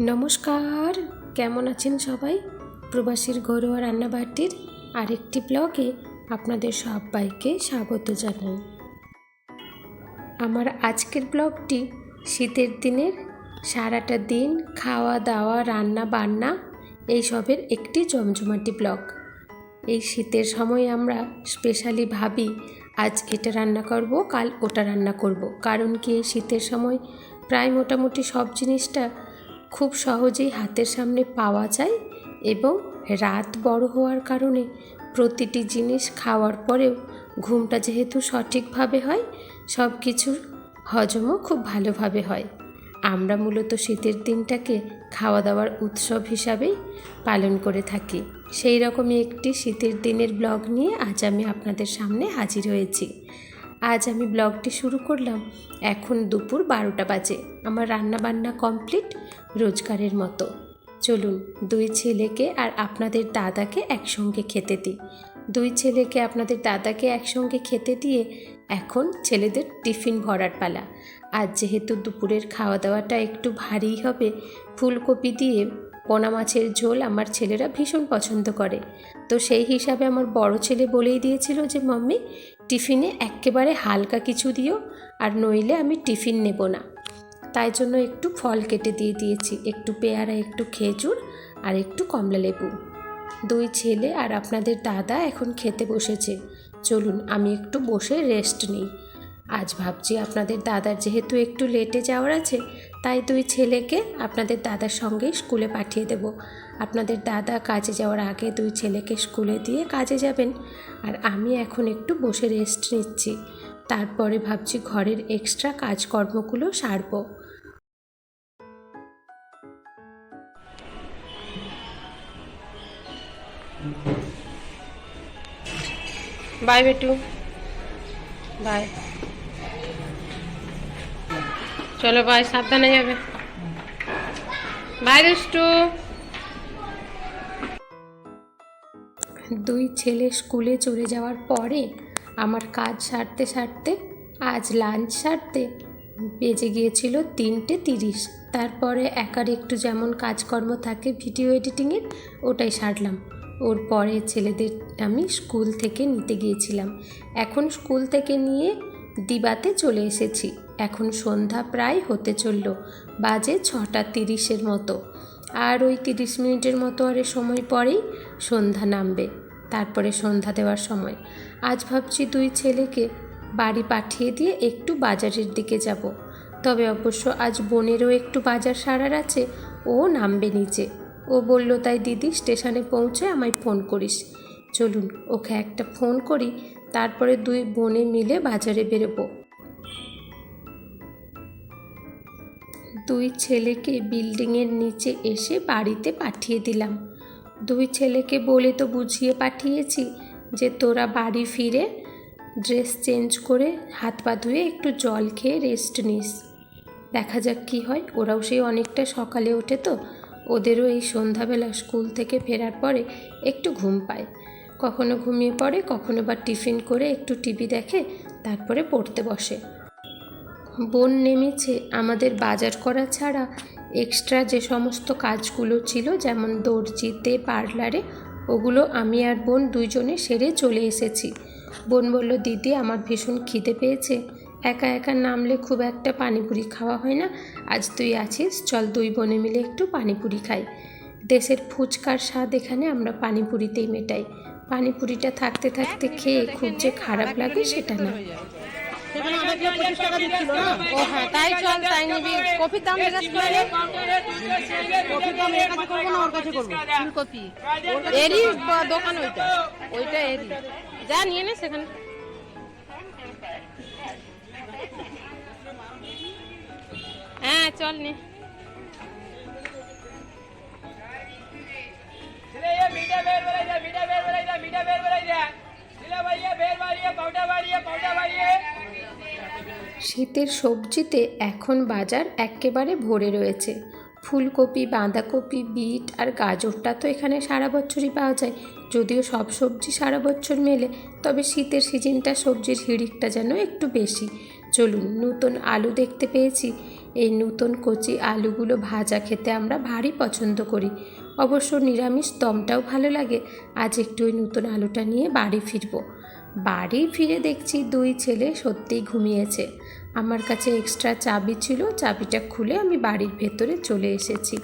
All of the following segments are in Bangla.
নমস্কার, কেমন আছেন সবাই? প্রবাসীর ঘরোয়া রান্নাবাটির আরেকটি ব্লগে আপনাদের সবাইকে স্বাগত জানাই। আমার আজকের ব্লগটি শীতের দিনের সারাটা দিন খাওয়া দাওয়া রান্না বান্না এইসবের একটি জমজমাটি ব্লগ। এই শীতের সময় আমরা স্পেশালি ভাবি, আজ এটা রান্না করব, কাল ওটা রান্না করব। কারণ কি এই শীতের সময় প্রায় মোটামুটি সব জিনিসটা খুব সহজেই হাতের সামনে পাওয়া যায় এবং রাত বড় হওয়ার কারণে প্রতিটি জিনিস খাওয়ার পরেও ঘুমটা যেহেতু সঠিকভাবে হয় সব কিছুর হজমও খুব ভালোভাবে হয়। আমরা মূলত শীতের দিনটাকে খাওয়া দাওয়ার উৎসব হিসাবেই পালন করে থাকি। সেই রকমই একটি শীতের দিনের ব্লগ নিয়ে আজ আমি আপনাদের সামনে হাজির হয়েছি। আজ আমি ব্লগটি শুরু করলাম। এখন দুপুর বারোটা বাজে। আমার রান্না বান্না কমপ্লিট রোজগারের মতো। চলুন, দুই ছেলেকে আর আপনাদের দাদাকে একসঙ্গে খেতে দিই। দুই ছেলেকে আপনাদের দাদাকে একসঙ্গে খেতে দিয়ে এখন ছেলেদের টিফিন ভরার পালা। আজ যেহেতু দুপুরের খাওয়া দাওয়াটা একটু ভারী হবে, ফুলকপি দিয়ে পোনা মাছের ঝোল আমার ছেলেরা ভীষণ পছন্দ করে। তো সেই হিসাবে আমার বড় ছেলে বলেই দিয়েছিল যে, মাম্মি টিফিনে একেবারে হালকা কিছু দিও, আর নইলে আমি টিফিন নেব না। তাই জন্য একটু ফল কেটে দিয়ে দিয়েছি, একটু পেয়ারা, একটু খেজুর, আর একটু কমলা লেবু। দুই ছেলে আর আপনাদের দাদা এখন খেতে বসেছে। চলুন, আমি একটু বসে রেস্ট নিই। আজ ভাবছি আপনাদের দাদার যেহেতু একটু লেটে যাওয়ার আছে তাই দুই ছেলেকে আপনাদের দাদার সঙ্গেই স্কুলে পাঠিয়ে দেব। আপনাদের দাদা কাজে যাওয়ার আগে দুই ছেলেকে স্কুলে দিয়ে কাজে যাবেন। আর আমি এখন একটু বসে রেস্ট নিচ্ছি। তারপরে ভাবছি ঘরের এক্সট্রা কাজকর্মগুলো সারবো। বাই বেটু বাই চলো ভাই, সাবধানে যাবে। বাই দুই ছেলে স্কুলে চলে যাওয়ার পরে আমার কাজ সারতে সারতে, আজ লাঞ্চ সারতে বেজে গিয়েছিল তিনটে তিরিশ। তারপরে একার একটু যেমন কাজকর্ম থাকে ভিডিও এডিটিংয়ের ওটাই সারলাম। ওর পরে ছেলেদের আমি স্কুল থেকে নিতে গিয়েছিলাম। এখন স্কুল থেকে নিয়ে দিবাতে চলে এসেছি। এখন সন্ধ্যা প্রায় হতে চলল, বাজে ছটা তিরিশের মতো। আর ওই তিরিশ মিনিটের মতো আরে সময় পরেই সন্ধ্যা নামবে, তারপরে সন্ধ্যা দেওয়ার সময়। আজ ভাবছি দুই ছেলেকে বাড়ি পাঠিয়ে দিয়ে একটু বাজারের দিকে যাব। তবে অবশ্য আজ বোনেরও একটু বাজার সারার আছে, ও নামবে নিচে। ও বলল, তাই দিদি, স্টেশনে পৌঁছে আমায় ফোন করিস। চলুন, ওকে একটা ফোন করি, তারপরে দুই বোনে মিলে বাজারে বেরোবো। দুই ছেলেকে বিল্ডিংয়ের নিচে এসে বাড়িতে পাঠিয়ে দিলাম। দুই ছেলেকে বলে তো বুঝিয়ে পাঠিয়েছি যে তোরা বাড়ি ফিরে ড্রেস চেঞ্জ করে হাত পা ধুয়ে একটু জল খেয়ে রেস্ট নিস। দেখা যাক কী হয়, ওরাও সেই অনেকটা সকালে ওঠে তো। ওদেরও এই সন্ধ্যাবেলা স্কুল থেকে ফেরার পরে একটু ঘুম পায়। কখনো ঘুমিয়ে পড়ে, কখনো বা টিফিন করে একটু টিভি দেখে, তারপরে পড়তে বসে। বোন নেমেছে। আমাদের বাজার করা ছাড়া এক্সট্রা যে সমস্ত কাজগুলো ছিল যেমন দর্জিতে পার্লারে ওগুলো আমি আর বোন দুইজনে সেরে চলে এসেছি। বোন বলল দিদি আমার ভীষণ খিদে পেয়েছে। একা একা নামলে খুব একটা পানিপুরি খাওয়া হয় না। আজ তুই আছিস চল দুই বোনে মিলে একটু পানিপুরি খাই। দেশের ফুচকার স্বাদ এখানে আমরা পানিপুরিতেই মেটাই। পানিপুরিটা থাকতে থাকতে খেয়ে খুব যে খারাপ লাগে সেটা না। সেখানে আমাকে পঁচিশ টাকা দিচ্ছিল না। ও হ্যাঁ তাই চল তাই নিবি। কপির দাম জিজ্ঞেস করে। কপির দাম কাছে করব না ওর কাছে করব ফুলকপি। এরই দোকান ওইটা। ওইটা এরই। যা নিয়ে নে সেখানে। হ্যাঁ চল নে। মিঠা বের বেড়াই যা মিঠা বের বেড়াই যা মিঠা বের বেড়াই যা। ভাইয়া বের ভাই। শীতের সবজিতে এখন বাজার একেবারে ভরে রয়েছে। ফুলকপি, বাঁধাকপি, বিট আর গাজরটা তো এখানে সারা বছরই পাওয়া যায়। যদিও সব সবজি সারা বছর মেলে, তবে শীতের সিজনটা সবজির হিড়িকটা যেন একটু বেশি। চলুন, নতুন আলু দেখতে পেয়েছি। এই নতুন কচি আলুগুলো ভাজা খেতে আমরা ভারী পছন্দ করি। অবশ্য নিরামিষ দমটাও ভালো লাগে। আজ একটু ওই নতুন আলুটা নিয়ে বাড়ি ফিরবো। বাড়ি ফিরে দেখছি দুই ছেলে সত্যিই ঘুমিয়েছে। আমার কাছে এক্সট্রা চাবি ছিল, চাবিটা খুলে আমি বাড়ির ভেতরে চলে এসেছি।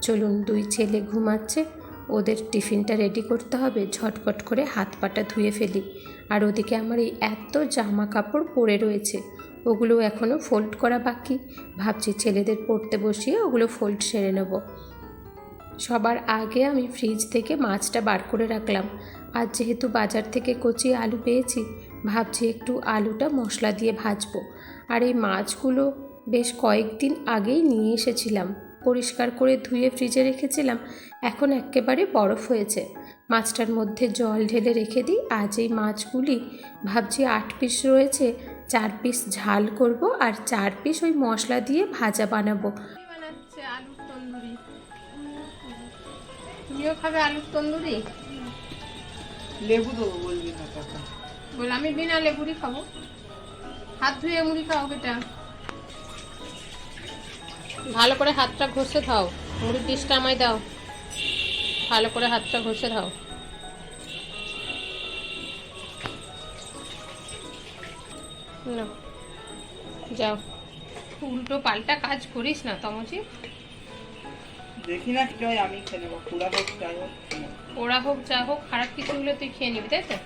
চলুন, দুই ছেলে ঘুমাচ্ছে। ওদের টিফিনটা রেডি করতে হবে, ঝটপট করে হাত পাটা ধুয়ে ফেলি। আর ওদিকে আমার এই এত জামা কাপড় পরে রয়েছে, ওগুলো এখনও ফোল্ড করা বাকি। ভাবছি ছেলেদের পড়তে বসিয়ে ওগুলো ফোল্ড সেরে নেব। সবার আগে আমি ফ্রিজ থেকে মাছটা বার করে রাখলাম। আর যেহেতু বাজার থেকে কচি আলু পেয়েছি, ভাবছি একটু আলুটা মশলা দিয়ে ভাজবো। আর এই মাছগুলো বেশ কয়েকদিন আগেই নিয়ে এসেছিলাম। পরিষ্কার করে ধুয়ে ফ্রিজে রেখেছিলাম। এখন একেবারে বরফ হয়েছে। মাছটার মধ্যে জল ঢেলে রেখে দিই। আজ এই মাছগুলি ভাবছি আট পিস রয়েছে। চার পিস ঝাল করব আর চার পিস ওই মশলা দিয়ে ভাজা বানাবো। আলুর তন্দুরি? তুমিও খাবে আলুর তন্দুরি? লেবু দেবো বলবি না বল আমি বিনা লেবুরি খাব। হাত ধুয়ে মুড়ি খাও বেটা। ভালো করে হাতটা ঘষে খাও মুড়ির ডিশটা আমায় দাও। ভালো করে হাতটা ঘষে দাও নাও। যাও। উল্টো পাল্টা কাজ করিস না তমজি। দেখি না কি হয় আমি খেয়ে নেব। পুরা হোক যাই হোক। খেয়ে নেব। ওরা হোক যা হোক খারাপ কিছু হলে তুই খেয়ে নিবি তাই তো?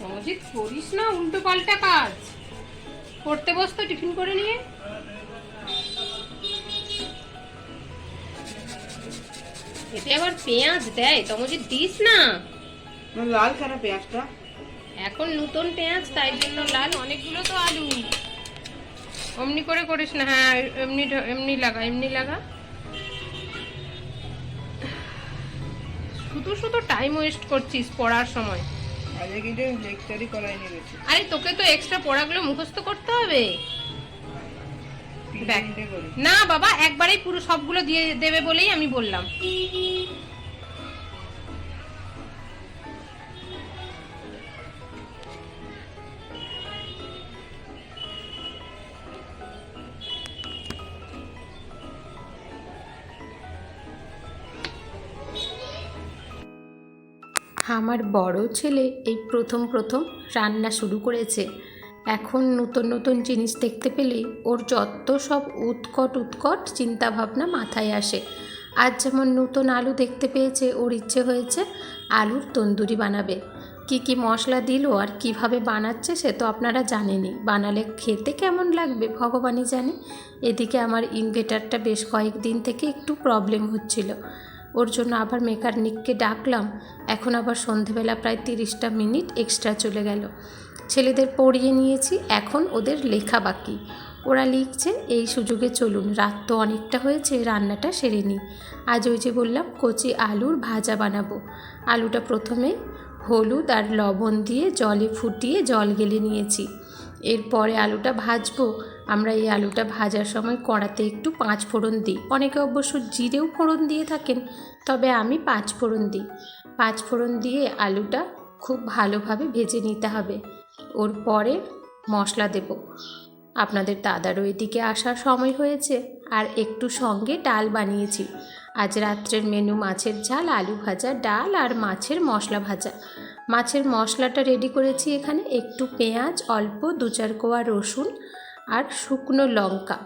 তমজিৎ করিস না উল্টো পাল্টা কাজ। পড়তে বস তো টিফিন করে নিয়ে। এতে আবার পেঁয়াজ দেয় তমজিৎ দিস না, লাল কেন পেঁয়াজটা? এখন নতুন পেঁয়াজ তাই জন্য লাল অনেকগুলো তো আলু। অমনি করে করিস না হ্যাঁ এমনি এমনি লাগা এমনি লাগা। শুধু শুধু টাইম ওয়েস্ট করছিস পড়ার সময়। আজকে কিন্তু লেকচারই করাই নিয়ে আরে তোকে তো এক্সট্রা পড়াগুলো মুখস্থ করতে হবে। না বাবা একবারেই পুরো সবগুলো দিয়ে দেবে বলেই আমি বললাম। আমার বড় ছেলে এই প্রথম প্রথম রান্না শুরু করেছে। এখন নতুন নতুন জিনিস দেখতে পেলেই ওর যত সব উৎকট উৎকট চিন্তাভাবনা মাথায় আসে। আজ যেমন নতুন আলু দেখতে পেয়েছে, ওর ইচ্ছে হয়েছে আলুর তন্দুরি বানাবে। কি কি মশলা দিল আর কীভাবে বানাচ্ছে সে তো আপনারা জানেনই। বানালে খেতে কেমন লাগবে ভগবানই জানে। এদিকে আমার ইনভেটারটা বেশ কয়েকদিন থেকে একটু প্রবলেম হচ্ছিল। ওর জন্য আবার মেকানিককে ডাকলাম। এখন আবার সন্ধেবেলা প্রায় তিরিশটা মিনিট এক্সট্রা চলে গেল। ছেলেদের পড়িয়ে নিয়েছি, এখন ওদের লেখা বাকি। ওরা লিখছে, এই সুযোগে চলুন, রাত তো অনেকটা হয়েছে, রান্নাটা সেরে নিই আজ ওই যে বললাম, কচি আলুর ভাজা বানাবো। আলুটা প্রথমে হলুদ আর লবণ দিয়ে জলে ফুটিয়ে জল গেলে নিয়েছি। এরপরে আলুটা ভাজবো। আমরা এই আলুটা ভাজার সময় কড়াতে একটু পাঁচ ফোড়ন দিই। অনেকে অবশ্য জিরেও ফোড়ন দিয়ে থাকেন, তবে আমি পাঁচ ফোড়ন দিই। পাঁচ ফোড়ন দিয়ে আলুটা খুব ভালোভাবে ভেজে নিতে হবে। ওর পরে মশলা দেব। আপনাদের দাদারও এদিকে আসার সময় হয়েছে, আর একটু সঙ্গে ডাল বানিয়েছি। আজ রাত্রের মেনু মাছের ঝাল, আলু ভাজা, ডাল আর মাছের মশলা ভাজা। মাছের মশলাটা রেডি করেছি এখানে। একটু পেঁয়াজ, অল্প দু চার কোয়া রসুন আর শুকনো লঙ্কা।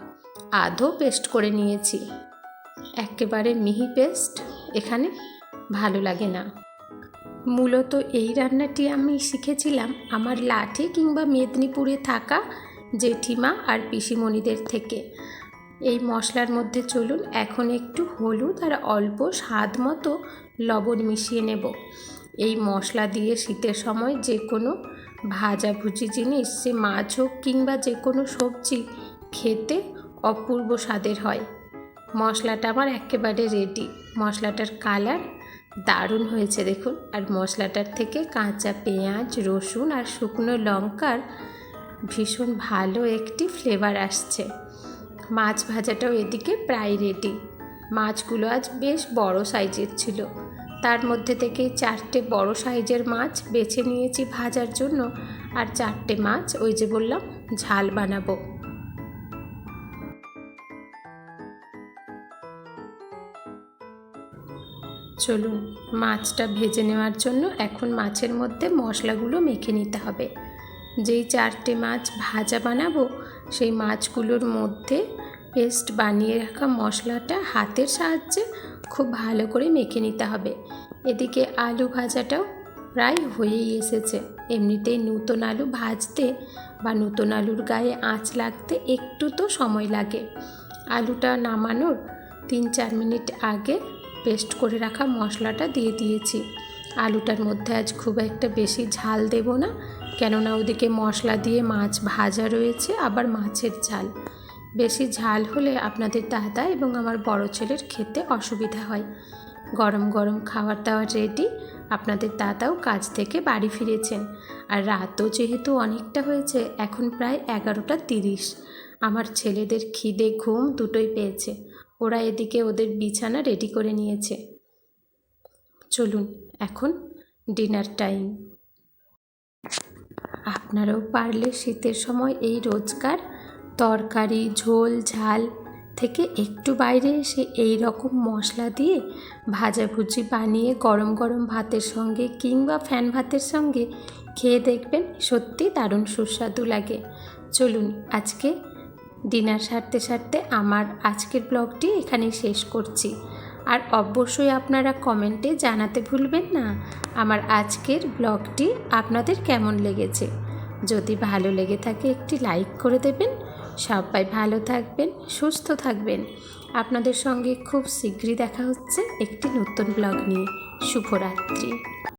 আধো পেস্ট করে নিয়েছি। একেবারে মিহি পেস্ট এখানে ভালো লাগে না। মূলত এই রান্নাটি আমি শিখেছিলাম আমার লাঠি কিংবা মেদিনীপুরে থাকা জেঠিমা আর পিসিমণিদের থেকে। এই মশলার মধ্যে চলুন, এখন একটু হলুদ আর অল্প স্বাদ মতো লবণ মিশিয়ে নেব। এই মশলা দিয়ে শীতের সময় যে কোনো ভাজাভুজি জিনিস, সে মাছ হোক কিংবা যে কোনো সবজি, খেতে অপূর্ব স্বাদের হয়। মশলাটা আমার একেবারে রেডি মশলাটার কালার দারুণ হয়েছে দেখুন। আর মশলাটার থেকে কাঁচা পেঁয়াজ, রসুন আর শুকনো লঙ্কার ভীষণ ভালো একটি ফ্লেভার আসছে। মাছ ভাজাটাও এদিকে প্রায় রেডি মাছগুলো আজ বেশ বড় সাইজের ছিল। তার মধ্যে থেকে চারটে বড় সাইজের মাছ বেছে নিয়েছি ভাজার জন্য আর চারটে মাছ ওই যে বললাম ঝাল বানাবো। চলুন মাছটা ভেজে নেওয়ার জন্য এখন মাছের মধ্যে মশলাগুলো মেখে নিতে হবে। যেই চারটে মাছ ভাজা বানাবো, সেই মাছগুলোর মধ্যে পেস্ট বানিয়ে রাখা মশলাটা হাতের সাহায্যে খুব ভালো করে মেখে নিতে হবে। এদিকে আলু ভাজাটাও প্রায় হয়েই এসেছে। এমনিতেই নতুন আলু ভাজতে বা নতুন আলুর গায়ে আঁচ লাগতে একটু তো সময় লাগে। আলুটা নামানোর তিন চার মিনিট আগে পেস্ট করে রাখা মশলাটা দিয়ে দিয়েছি। আলুটার মধ্যে আজ খুব একটা বেশি ঝাল দেব না, কেননা ওদিকে মশলা দিয়ে মাছ ভাজা রয়েছে, আবার মাছের ঝাল। বেশি ঝাল হলে আপনাদের দাদা এবং আমার বড় ছেলের খেতে অসুবিধা হয়। গরম গরম খাবার দাবার রেডি, আপনাদের দাদাও কাজ থেকে বাড়ি ফিরেছেন। আর রাতও যেহেতু অনেকটা হয়েছে, এখন প্রায় এগারোটা তিরিশ। আমার ছেলেদের খিদে ঘুম দুটোই পেয়েছে। ওরা এদিকে ওদের বিছানা রেডি করে নিয়েছে। চলুন, এখন ডিনার টাইম। আপনারাও পারলে শীতের সময় এই রোজকার তরকারি, ঝোল, ঝাল থেকে একটু বাইরে এসে এই রকম মশলা দিয়ে ভাজাভুজি বানিয়ে গরম গরম ভাতের সঙ্গে কিংবা ফ্যান ভাতের সঙ্গে খেয়ে দেখবেন সত্যি দারুণ সুস্বাদু লাগে। চলুন আজকে ডিনার সারতে সারতে আমার আজকের ব্লগটি এখানেই শেষ করছি। আর অবশ্যই আপনারা কমেন্টে জানাতে ভুলবেন না আমার আজকের ব্লগটি আপনাদের কেমন লেগেছে। যদি ভালো লেগে থাকে একটি লাইক করে দেবেন সবাই ভালো থাকবেন, সুস্থ থাকবেন। আপনাদের সঙ্গে খুব শীঘ্রই দেখা হচ্ছে একটি নতুন ব্লগ নিয়ে। শুভরাত্রি।